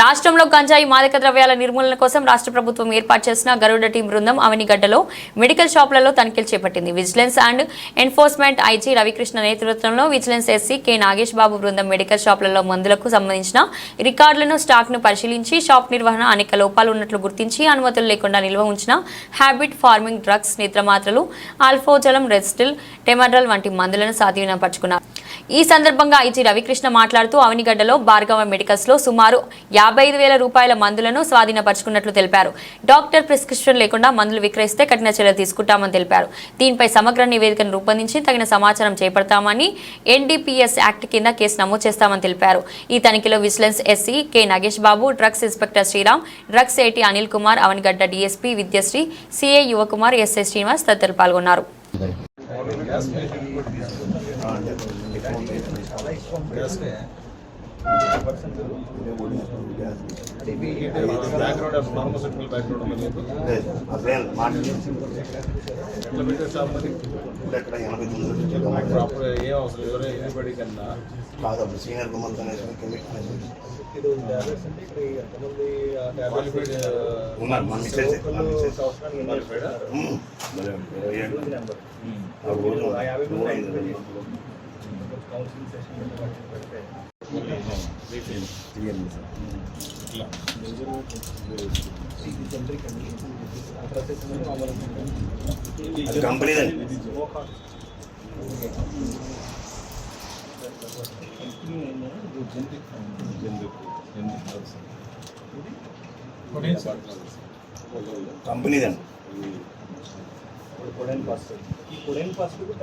రాష్ట్రంలో గంజాయి మాదక ద్రవ్యాల నిర్మూలన కోసం రాష్ట్ర ప్రభుత్వం ఏర్పాటు చేసిన గరుడ టీం బృందం అవనిగడ్డలో మెడికల్ షాపులలో తనిఖీలు చేపట్టింది. Vigilance and enforcement IG Ravikrishna నేతృత్వంలో vigilance SC K Nagesh Babu బృందం మెడికల్ షాపులలో మందులకు సంబంధించిన రికార్డులను స్టాక్ను పరిశీలించి షాప్ నిర్వహణ అనేక లోపాలు ఉన్నట్లు గుర్తించి అనుమతులు లేకుండా నిల్వ ఉంచిన హ్యాబిట్ ఫార్మింగ్ డ్రగ్స్ నిద్రమాత్రలు ఆల్ఫోజలం రెస్టిల్ టెమడ్రల్ వంటి మందులను స్వాధీనపరుచుకున్నారు ఈ సందర్భంగా ఐజీ రవికృష్ణ మాట్లాడుతూ అవనిగడ్డలో భార్గవ మెడికల్స్లో సుమారు యాభై ఐదు వేల రూపాయల మందులను స్వాధీనపరుచుకున్నట్లు తెలిపారు. డాక్టర్ ప్రిస్క్రిప్షన్ లేకుండా మందులు విక్రయిస్తే కఠిన చర్యలు తీసుకుంటామని తెలిపారు. దీనిపై సమగ్ర నివేదికను రూపొందించి తగిన సమాచారం చేపడతామని ఎన్డీపీఎస్ యాక్ట్ కింద కేసు నమోదు చేస్తామని తెలిపారు. ఈ తనిఖీలో vigilance SC K Nagesh Babu drugs inspector Sriram drugs AT Anil Kumar Avanigadda DSP Vidyasri CI Yuvakumar SI Srinivas తదితరులు పాల్గొన్నారు. కాదు సీనియర్ క్వాలిఫైడ్ ఉన్నారు. మన మిస్సెస్. మన మిస్సెస్. సంవత్సరానికి కౌన్సిలింగ్ సెషన్ పెడితే ఇట్లా ఇది జనరిక్ అండి ఆ ప్రాసెస్ అనేది మామూలుగా అది కంపెనీదండి కంపెనీదండి ఇప్పుడు కొడైన్ పాస్ట్ ఈ కొడైన్ పాస్ట్ కూడా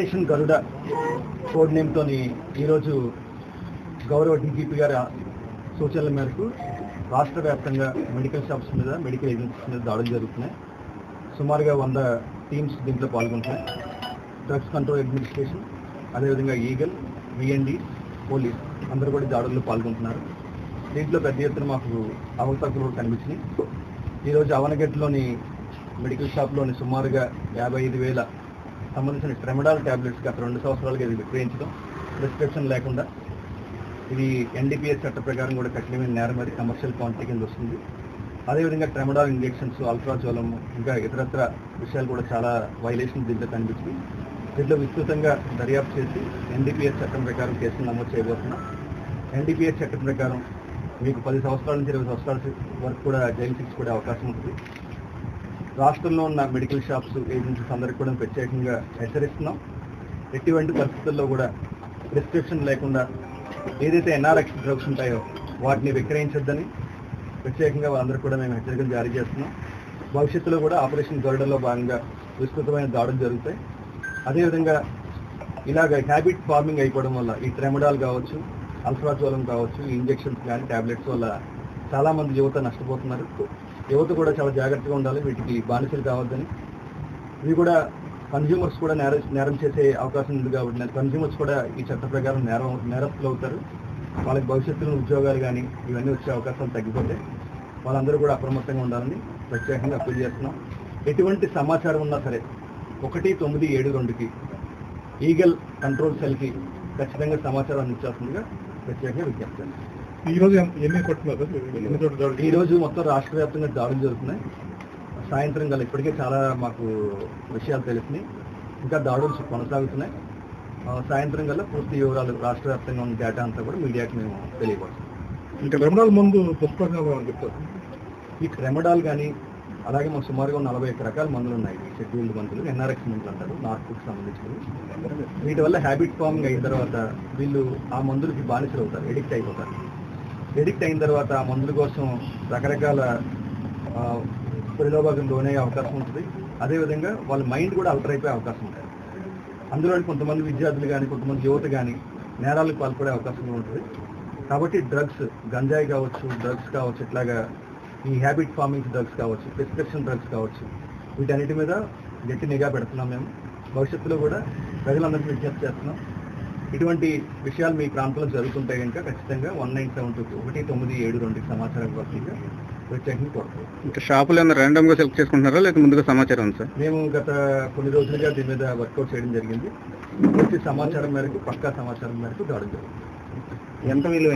ఆపరేషన్ గరుడ కోడ్ నేమ్తో ఈరోజు గౌరవ డీజీపీ గారి సూచనల మేరకు రాష్ట్ర వ్యాప్తంగా మెడికల్ షాప్స్ మీద మెడికల్ ఏజెన్సీస్ మీద దాడులు జరుగుతున్నాయి. సుమారుగా వంద టీమ్స్ దీంట్లో పాల్గొంటున్నాయి. డ్రగ్స్ కంట్రోల్ అడ్మినిస్ట్రేషన్ అదేవిధంగా ఈగల్ విఎన్డి పోలీస్ అందరూ కూడా దాడుల్లో పాల్గొంటున్నారు. దీంట్లో పెద్ద ఎత్తున మాకు అవకతవకలు కనిపించినాయి. ఈరోజు అవనగడ్లోని మెడికల్ షాప్లోని సుమారుగా యాభై ఐదు వేల సంబంధించిన ట్రెమడాల్ ట్యాబ్లెట్స్ గత రెండు సంవత్సరాలుగా ఇది విక్రయించడం ప్రిస్క్రిప్షన్ లేకుండా. ఇది ఎన్డీపీఎస్ చట్ట ప్రకారం కూడా కఠినమైన నేరం అది కమర్షియల్ క్వాంటిటీ కింద వస్తుంది. అదేవిధంగా ట్రెమడాల్ ఇంజెక్షన్స్ అల్ట్రాజోలం ఇంకా ఇతరత్ర విషయాలు కూడా చాలా వైలేషన్ దీంట్లో కనిపించింది దీంట్లో విస్తృతంగా దర్యాప్తు చేసి ఎన్డీపీఎస్ చట్టం ప్రకారం కేసులు నమోదు చేయబోతున్నాం. ఎన్డీపీఎస్ చట్టం ప్రకారం మీకు పది సంవత్సరాల నుంచి ఇరవై సంవత్సరాల వరకు కూడా జైలు శిక్ష కూడా అవకాశం ఉంటుంది. రాష్ట్రంలో ఉన్న మెడికల్ షాప్స్ ఏజెన్సీస్ అందరికి కూడా ప్రత్యేకంగా హెచ్చరిస్తున్నాం. ఎటువంటి పరిస్థితుల్లో కూడా ప్రిస్క్రిప్షన్ లేకుండా ఏదైతే ఎన్ఆర్ఎక్స్ డ్రగ్స్ ఉంటాయో వాటిని విక్రయించొద్దని ప్రత్యేకంగా వాళ్ళందరూ కూడా మేము హెచ్చరికలు జారీ చేస్తున్నాం. భవిష్యత్తులో కూడా ఆపరేషన్ గరుడలో భాగంగా విస్తృతమైన దాడులు జరుగుతాయి. అదేవిధంగా ఇలాగ హ్యాబిట్ ఫార్మింగ్ అయిపోవడం వల్ల ఈ ట్రెమడాల్ కావచ్చు అల్ఫ్రాజోలం కావచ్చు ఈ ఇంజెక్షన్స్ కానీ టాబ్లెట్స్ వల్ల చాలామంది యువత నష్టపోతున్నారు. యువత కూడా చాలా జాగ్రత్తగా ఉండాలి వీటికి బానిసలు కావద్దని. ఇవి కూడా కన్జ్యూమర్స్ కూడా నేర నేరం చేసే అవకాశం ఉంది కాబట్టి కన్జ్యూమర్స్ కూడా ఈ చట్ట ప్రకారం నేరం నేరస్తులు అవుతారు. వాళ్ళకి భవిష్యత్తులో ఉద్యోగాలు కానీ ఇవన్నీ వచ్చే అవకాశాలు తగ్గిపోతాయి వాళ్ళందరూ కూడా అప్రమత్తంగా ఉండాలని ప్రత్యేకంగా అప్పీల్ చేస్తున్నాం. ఎటువంటి సమాచారం ఉన్నా సరే ఒకటి తొమ్మిది ఏడు రెండుకి ఈగల్ కంట్రోల్ సెల్కి ఖచ్చితంగా సమాచారం అందించాల్సిందిగా ప్రత్యేకంగా విజ్ఞప్తి చేస్తున్నాం. ఈ రోజు ఎన్ని దాడులు? ఈ రోజు మొత్తం రాష్ట్ర వ్యాప్తంగా దాడులు జరుగుతున్నాయి. సాయంత్రం గల ఇప్పటికే చాలా మాకు విషయాలు తెలిసినాయి. ఇంకా దాడులు కొనసాగుతున్నాయి. సాయంత్రం గల పూర్తి వివరాలు రాష్ట్ర వ్యాప్తంగా ఉన్న డేటా అంతా కూడా మీడియాకి మేము తెలియపరుస్తాం. ఇంకా రెమడాల్ ముందు చెప్తారు. ఈ క్రెమడాల్ కానీ అలాగే మాకు సుమారుగా నలభై ఒక్క రకాల మందులు ఉన్నాయి. షెడ్యూల్డ్ మందులు ఎన్ఆర్ఎక్స్ మందులు అంటారు నార్కోకి సంబంధించినవి. వీటి వల్ల హ్యాబిట్ ఫార్మింగ్ అయిన తర్వాత వీళ్ళు ఆ మందులకి బానిసలు అవుతారు ఎడిక్ట్ అయిపోతారు. ఎడిక్ట్ అయిన తర్వాత ఆ మందుల కోసం రకరకాల ఆ, లోనే అవకాశం ఉంటుంది. అదేవిధంగా వాళ్ళ మైండ్ కూడా అల్టర్ అయిపోయే అవకాశం ఉంటుంది. అందులో కొంతమంది విద్యార్థులు కానీ కొంతమంది యువత కానీ నేరాలకు పాల్పడే అవకాశం ఉంటుంది. కాబట్టి డ్రగ్స్ గంజాయి కావచ్చు డ్రగ్స్ కావచ్చు ఇట్లాగా ఈ హ్యాబిట్ ఫార్మింగ్ డ్రగ్స్ కావచ్చు ప్రిస్క్రిప్షన్ డ్రగ్స్ కావచ్చు వీటన్నిటి మీద గట్టి నిఘా పెడుతున్నాం మేము. భవిష్యత్తులో కూడా ప్రజలందరికీ విజ్ఞప్తి చేస్తున్నాం. ఇటువంటి విషయాలు మీ ప్రాంతంలో జరుగుతుంటే కనుక ఖచ్చితంగా వన్ నైన్ సెవెన్ టూ ఒకటి తొమ్మిది ఏడు రెండుకి సమాచారం వర్తిగా ప్రత్యేకంగా కోరుతాం ఇంకా షాపులు ఏమైనా సెలెక్ట్ చేసుకుంటున్నారా? లేకపోతే ముందుగా సమాచారం ఉంది సార్? మేము గత కొన్ని రోజులుగా దీని మీద వర్కౌట్ చేయడం జరిగింది. పూర్తి సమాచారం మేరకు పక్కా సమాచారం మేరకు దాడులు జరుగుతుంది ఎంత విలువ